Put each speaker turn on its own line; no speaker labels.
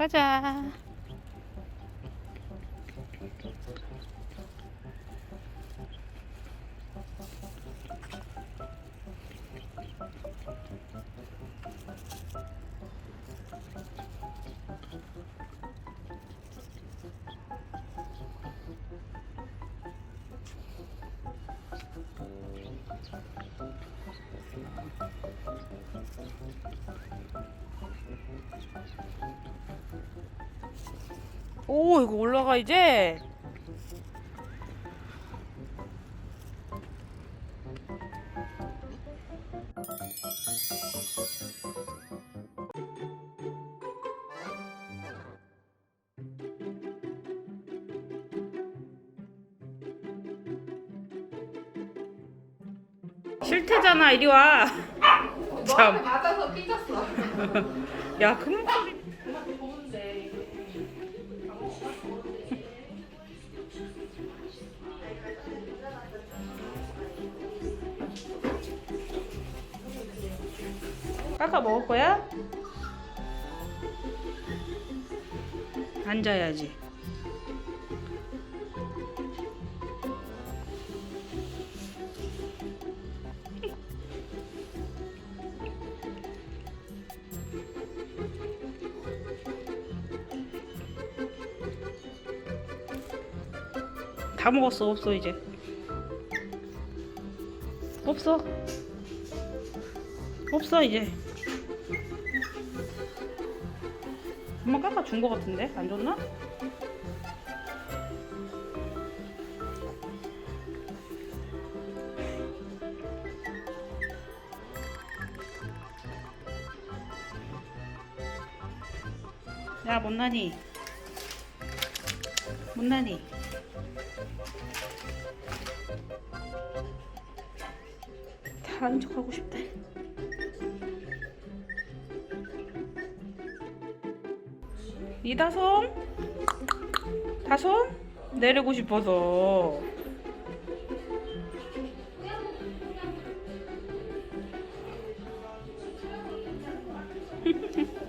가자. 오, 이거 올라가 이제. 싫대잖아, 이리 와. 참.
맞아서 삐졌어.
야, 그목 깎아 먹을 거야? 앉아야지. 다 먹었어 없어 이제 없어 없어 이제. 엄마 깎아 준 거 같은데? 안 줬나? 야 못나니? 못나니? 잘하는 척하고 싶대 이다솜? 다솜? 내리고 싶어서